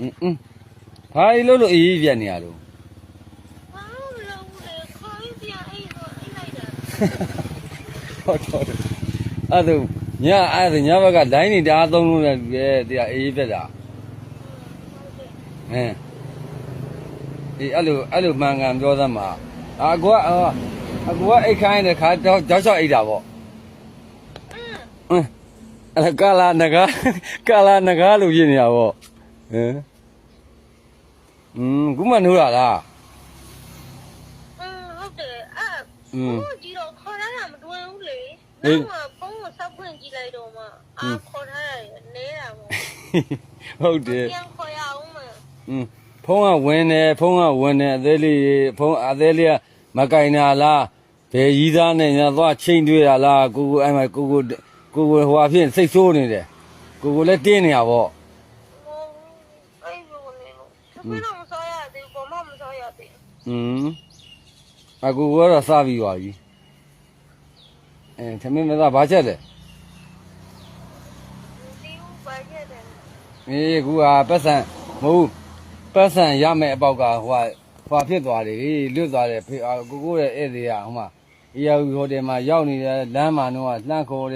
อืมอืมဘာကြီးလို့လို့အေးအေးပြက်နေရလို့ ဘာလို့မလုပ်ဘူးလဲခေါ်ပြီးပြန်အိတ်တော့အိတ်လိုက်တာ ဟုတ်တော့တယ်အဲ့ဒါညအဲ့ဒါညဘက်ကလိုင်းနေတအားသုံးလို့လည်းတရားအေးအေးပြက်တာ ဟုတ်တယ် ဟင်းအေးအဲ့လိုအဲ့လိုမှန်ကန်ပြောသမှာအာအကူကအော်အကူကအိတ်ခိုင်းတဲ့ခါတော့ကြောက်ကြောက်အိတ်တာပေါ့ အင်း ဟင်းအဲ့ဒါကာလာနဂါကာလာနဂါလို့ဖြစ်နေတာပေါ့ ဟင်းอืมခုမှနိုးတာလား အင်းဟုတ်တယ်အဲ့ อืม ဘုန်းကြီးတော့ခေါ်ထားတာမတွင်ဘူးလေ ဟေး နောက်မှဘုန်းကိုစောက်ဖွင့်ကြည့်လိုက်တော့မှအာခေါ်ထားတာနေတာပေါ့ ဟုတ်တယ် ပြန်ခေါ်ရအောင်မ อืมဖုံးကဝင်တယ်ဖုံးကဝင်တယ်အသေးလေးဖုံးအသေးလေးကမကင်တာလားဘယ်ရီးသားနဲ့ညာသွားချိန်တွေ့တာလားကိုကိုအဲ့မှာကိုကိုကိုကိုဟိုအဖြစ်စိတ်ဆိုးနေတယ်ကိုကိုလည်းတင်းနေရပေါ့ ဟုတ်အဲ့လိုနေ လို့သမီးတော့မစောရသေးဘူးဘာမှမစောရသေးဘူးอืมအကူကတော့စပြီးပါပြီအဲသမင်းမသားဘာချက်လဲမသိဘူးဘာချက်တယ်အေးကူကပတ်စံမဟုတ်ပတ်စံရမယ်အပေါက်ကဟိုကဟွာဖြစ်သွားတယ်လွတ်သွားတယ်ဖေကိုကိုရဲ့ဧည့်သည်ကဟိုမှာအေးရဟိုတယ်မှာရောက်နေတဲ့လမ်းမှာတော့လှမ်းခေါ်တယ်